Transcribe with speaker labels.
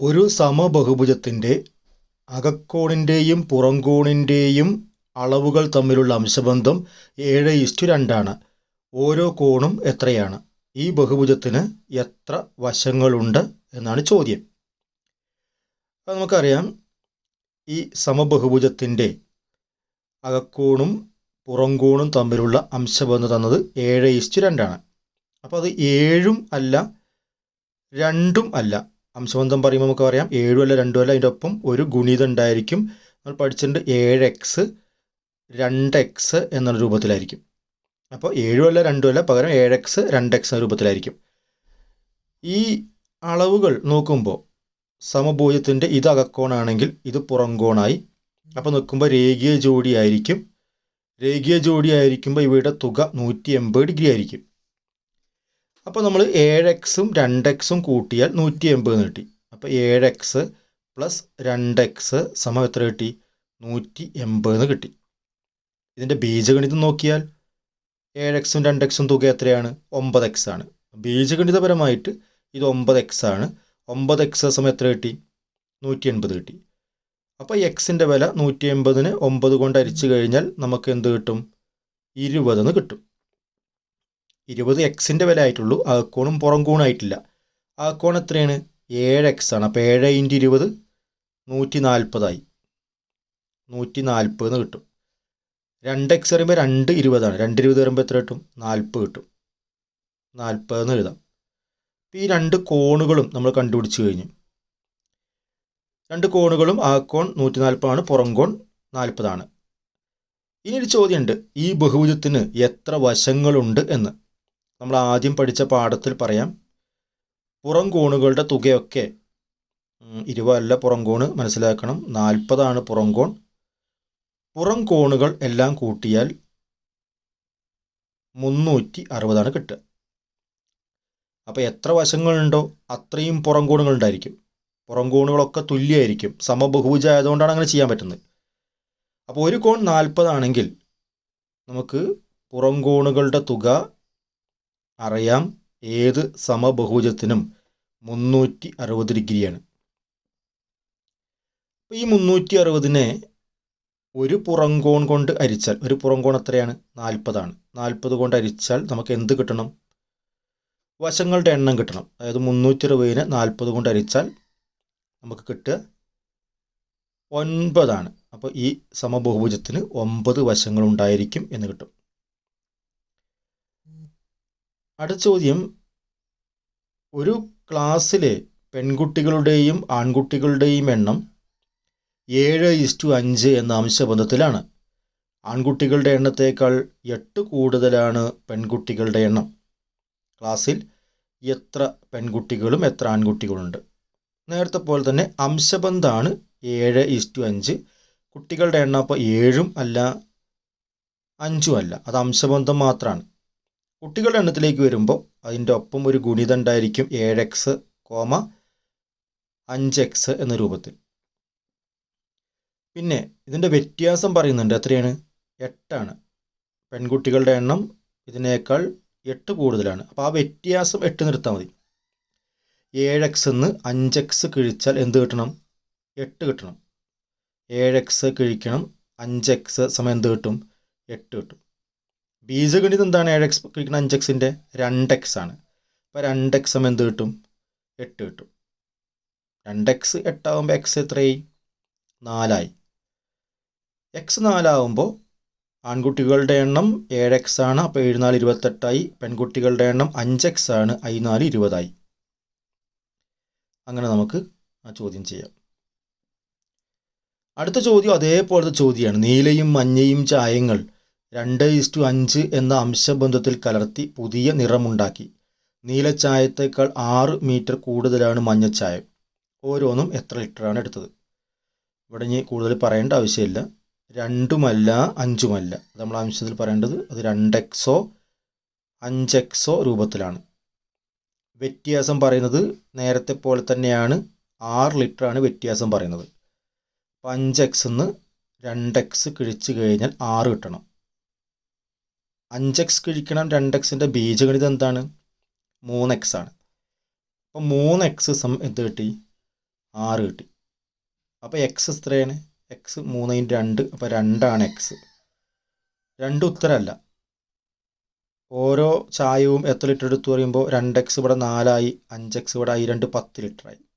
Speaker 1: ഒരു സമബഹുഭുജത്തിന്റെ അകക്കോണിന്റെയും പുറംകോണിന്റെയും അളവുകൾ തമ്മിലുള്ള അംശബന്ധം ഏഴ് ഇസ്റ്റു രണ്ടാണ്. ഓരോ കോണും എത്രയാണ്? ഈ ബഹുഭുജത്തിന് എത്ര വശങ്ങളുണ്ട് എന്നാണ് ചോദ്യം. അത് നമുക്കറിയാം. ഈ സമബഹുഭുജത്തിന്റെ അകക്കോണും പുറംകോണും തമ്മിലുള്ള അംശബന്ധം തന്നത് ഏഴ് ഇസ്റ്റു രണ്ടാണ്. അപ്പോൾ അത് ഏഴും അല്ല രണ്ടും അല്ല. അംശബന്ധം പറയുമ്പോൾ നമുക്ക് പറയാം. ഏഴും അല്ല രണ്ടും അല്ല അതിന്റെ ഒപ്പം ഒരു ഗുണിതം ഉണ്ടായിരിക്കും. നമ്മൾ പഠിച്ചിട്ടുണ്ട് ഏഴ് എക്സ് രണ്ട് എക്സ് എന്നുള്ള രൂപത്തിലായിരിക്കും. അപ്പോൾ ഏഴും അല്ല രണ്ടും അല്ല പകരം ഏഴ് എക്സ് രണ്ട് എക്സ് എന്ന രൂപത്തിലായിരിക്കും. ഈ അളവുകൾ നോക്കുമ്പോൾ സമഭൂജത്തിന്റെ ഇത് അകക്കോണാണെങ്കിൽ ഇത് പുറംകോണായി. അപ്പോൾ നോക്കുമ്പോൾ രേഖീയ ജോഡിയായിരിക്കും രേഖീയ ജോഡിയായിരിക്കുമ്പോൾ ഇവയുടെ തുക നൂറ്റി എൺപത് ഡിഗ്രി ആയിരിക്കും. അപ്പോൾ നമ്മൾ ഏഴ് എക്സും രണ്ട് എക്സും കൂട്ടിയാൽ നൂറ്റി എൺപത് കിട്ടി. അപ്പോൾ ഏഴ് എക്സ് പ്ലസ് രണ്ട് എക്സ് സമം എത്ര കിട്ടി? നൂറ്റി എൺപത് കിട്ടി. ഇതിന്റെ ബീജഗണിതം നോക്കിയാൽ ഏഴ് എക്സും രണ്ട് എക്സും തുക എത്രയാണ്? ഒമ്പത് എക്സ് ആണ്. ബീജഗണിതപരമായിട്ട് ഇത് ഒമ്പത് എക്സ് ആണ്. ഒമ്പത് എക്സ് സമയം എത്ര കിട്ടി? നൂറ്റി എൺപത് കിട്ടി. അപ്പോൾ എക്സിന്റെ വില നൂറ്റി എൺപതിന് ഒമ്പത് കൊണ്ട് അരിച്ചു കഴിഞ്ഞാൽ നമുക്ക് എന്ത് കിട്ടും? ഇരുപതെന്ന് കിട്ടും. ഇരുപത് എക്സിന്റെ വില ആയിട്ടുള്ളൂ. അകക്കോണും പുറം കോണായിട്ടില്ല അകക്കോൺ എത്രയാണ്? ഏഴ് എക്സ് ആണ്. അപ്പോൾ ഏഴ് ഇന്റു ഇരുപത് നൂറ്റി നാൽപ്പതായി നൂറ്റി നാൽപ്പത് കിട്ടും. രണ്ട് എക്സ് പറയുമ്പോൾ രണ്ട് ഇരുപതാണ് രണ്ട് ഇരുപത് പറയുമ്പോൾ എത്ര കിട്ടും? നാൽപ്പത് കിട്ടും. നാൽപ്പതെന്ന് എഴുതാം. ഈ രണ്ട് കോണുകളും നമ്മൾ കണ്ടുപിടിച്ച് കഴിഞ്ഞു. രണ്ട് കോണുകളും ആ കോൺ നൂറ്റി നാൽപ്പതാണ് പുറം കോൺ നാൽപ്പതാണ് ഇനിയൊരു ചോദ്യമുണ്ട്. ഈ ബഹുഭുജത്തിന് എത്ര വശങ്ങളുണ്ട് എന്ന്. നമ്മൾ ആദ്യം പഠിച്ച പാഠത്തിൽ പറയാം. പുറം കോണുകളുടെ തുകയൊക്കെ ഇരുപതല്ല പുറം കോണ് മനസ്സിലാക്കണം. നാൽപ്പതാണ് പുറം കോൺ. പുറം കോണുകൾ എല്ലാം കൂട്ടിയാൽ മുന്നൂറ്റി അറുപതാണ് കിട്ടുക. അപ്പോൾ എത്ര വശങ്ങളുണ്ടോ അത്രയും പുറം കോണുകൾ ഉണ്ടായിരിക്കും. പുറം കോണുകളൊക്കെ തുല്യമായിരിക്കും. സമബഹുഭുജ ആയതുകൊണ്ടാണ് അങ്ങനെ ചെയ്യാൻ പറ്റുന്നത്. അപ്പോൾ ഒരു കോൺ നാൽപ്പതാണെങ്കിൽ നമുക്ക് പുറം കോണുകളുടെ തുക അറിയാം ഏത് സമബഹുജത്തിനും മുന്നൂറ്റി അറുപത് ഡിഗ്രിയാണ് ഈ മുന്നൂറ്റി അറുപതിനെ ഒരു പുറംകോൺ കൊണ്ട് അരിച്ചാൽ ഒരു പുറംകോൺ എത്രയാണ്? നാൽപ്പതാണ്. നാൽപ്പത് കൊണ്ട് അരിച്ചാൽ നമുക്ക് എന്ത് കിട്ടണം? വശങ്ങളുടെ എണ്ണം കിട്ടണം. അതായത് മുന്നൂറ്റി അറുപതിനെ നാൽപ്പത് കൊണ്ട് അരിച്ചാൽ നമുക്ക് കിട്ടുക ഒൻപതാണ്. അപ്പോൾ ഈ സമബഹുഭുജത്തിന് ഒമ്പത് വശങ്ങളുണ്ടായിരിക്കും എന്ന് കിട്ടും. അടുത്ത ചോദ്യം. ഒരു ക്ലാസ്സിലെ പെൺകുട്ടികളുടെയും ആൺകുട്ടികളുടെയും എണ്ണം ഏഴ് ഇസ്റ്റു അഞ്ച് എന്ന അംശബന്ധത്തിലാണ്. ആൺകുട്ടികളുടെ എണ്ണത്തേക്കാൾ എട്ട് കൂടുതലാണ് പെൺകുട്ടികളുടെ എണ്ണം. ക്ലാസ്സിൽ എത്ര പെൺകുട്ടികളും എത്ര ആൺകുട്ടികളുണ്ട്? നേരത്തെ പോലെ തന്നെ അംശബന്ധമാണ് ഏഴ് ഇസ്റ്റു അഞ്ച്. കുട്ടികളുടെ എണ്ണം അപ്പോൾ ഏഴും അല്ല അഞ്ചും അല്ല. അത് അംശബന്ധം മാത്രമാണ് കുട്ടികളുടെ എണ്ണത്തിലേക്ക് വരുമ്പോൾ അതിന്റെ ഒപ്പം ഒരു ഗുണിതം ഉണ്ടായിരിക്കും ഏഴ് എക്സ് കോമ അഞ്ച് എക്സ് എന്ന രൂപത്തിൽ. പിന്നെ ഇതിന്റെ വ്യത്യാസം പറയുന്നുണ്ട് എത്രയാണ്? എട്ടാണ്. പെൺകുട്ടികളുടെ എണ്ണം ഇതിനേക്കാൾ എട്ട് കൂടുതലാണ്. അപ്പോൾ ആ വ്യത്യാസം എട്ട് നിർത്താൽ മതി. ഏഴ് എക്സ് എന്ന് അഞ്ച് എക്സ് കിഴിച്ചാൽ എന്ത് കിട്ടണം? എട്ട് കിട്ടണം. ഏഴ് എക്സ് കിഴിക്കണം അഞ്ച് എക്സ് സമയം എന്ത് കിട്ടും? എട്ട് കിട്ടും. ബീജഗണിതം എന്താണ്? ഏഴ് എക്സ് കഴിക്കുന്ന അഞ്ച് എക്സിന്റെ രണ്ട് എക്സ് ആണ്. അപ്പോൾ രണ്ട് എക്സ് സമയം എന്ത് കിട്ടും? എട്ട് കിട്ടും. രണ്ട് എക്സ് എട്ടാകുമ്പോൾ എക്സ് എത്രയായി? നാലായി. എക്സ് നാലാവുമ്പോൾ ആൺകുട്ടികളുടെ എണ്ണം ഏഴ് എക്സ് ആണ്. അപ്പോൾ ഏഴ് നാല് ഇരുപത്തെട്ടായി. പെൺകുട്ടികളുടെ എണ്ണം അഞ്ച് എക്സ് ആണ്. ഐ നാല് ഇരുപതായി. അങ്ങനെ നമുക്ക് ആ ചോദ്യം ചെയ്യാം. അടുത്ത ചോദ്യം അതേപോലത്തെ ചോദ്യമാണ്. നീലയും മഞ്ഞയും ചായങ്ങൾ. രണ്ട് ഇസ്റ്റു അഞ്ച് എന്ന അംശബന്ധത്തിൽ കലർത്തി പുതിയ നിറമുണ്ടാക്കി. നീലച്ചായത്തേക്കാൾ ആറ് മീറ്റർ കൂടുതലാണ് മഞ്ഞച്ചായം ഓരോന്നും എത്ര ലിറ്ററാണ് എടുത്തത്? ഇവിടെ ഇനി കൂടുതൽ പറയേണ്ട ആവശ്യമില്ല. രണ്ടുമല്ല അഞ്ചുമല്ല. നമ്മൾ അംശത്തിൽ പറയേണ്ടത്. അത് രണ്ട് എക്സോ അഞ്ച് എക്സോ രൂപത്തിലാണ്. വ്യത്യാസം പറയുന്നത് നേരത്തെ പോലെ തന്നെയാണ് ആറ് ലിറ്ററാണ് വ്യത്യാസം പറയുന്നത്. അപ്പം അഞ്ച് എക്സ് നിന്ന് രണ്ട് എക്സ് കിഴിച്ച് കഴിഞ്ഞാൽ ആറ് കിട്ടണം. അഞ്ച് എക്സ് കിഴിക്കണം രണ്ട് എക്സിന്റെ ബീജഗണിതം എന്താണ്? മൂന്ന് എക്സ് ആണ്. അപ്പം മൂന്ന് എക്സ് സം എന്ത് കിട്ടി? ആറ് കിട്ടി. അപ്പോൾ എക്സ് എത്രയാണ്? എക്സ് മൂന്ന് രണ്ട് അപ്പോൾ രണ്ടാണ് എക്സ് രണ്ട് ഉത്തരമല്ല. ഓരോ ചായവും എത്ര ലിറ്റർ എടുത്തു പറയുമ്പോൾ രണ്ട് എക്സ് ഇവിടെ നാലായി അഞ്ച് എക്സ് ഇവിടെ ആയി രണ്ട് പത്ത് ലിറ്ററായി.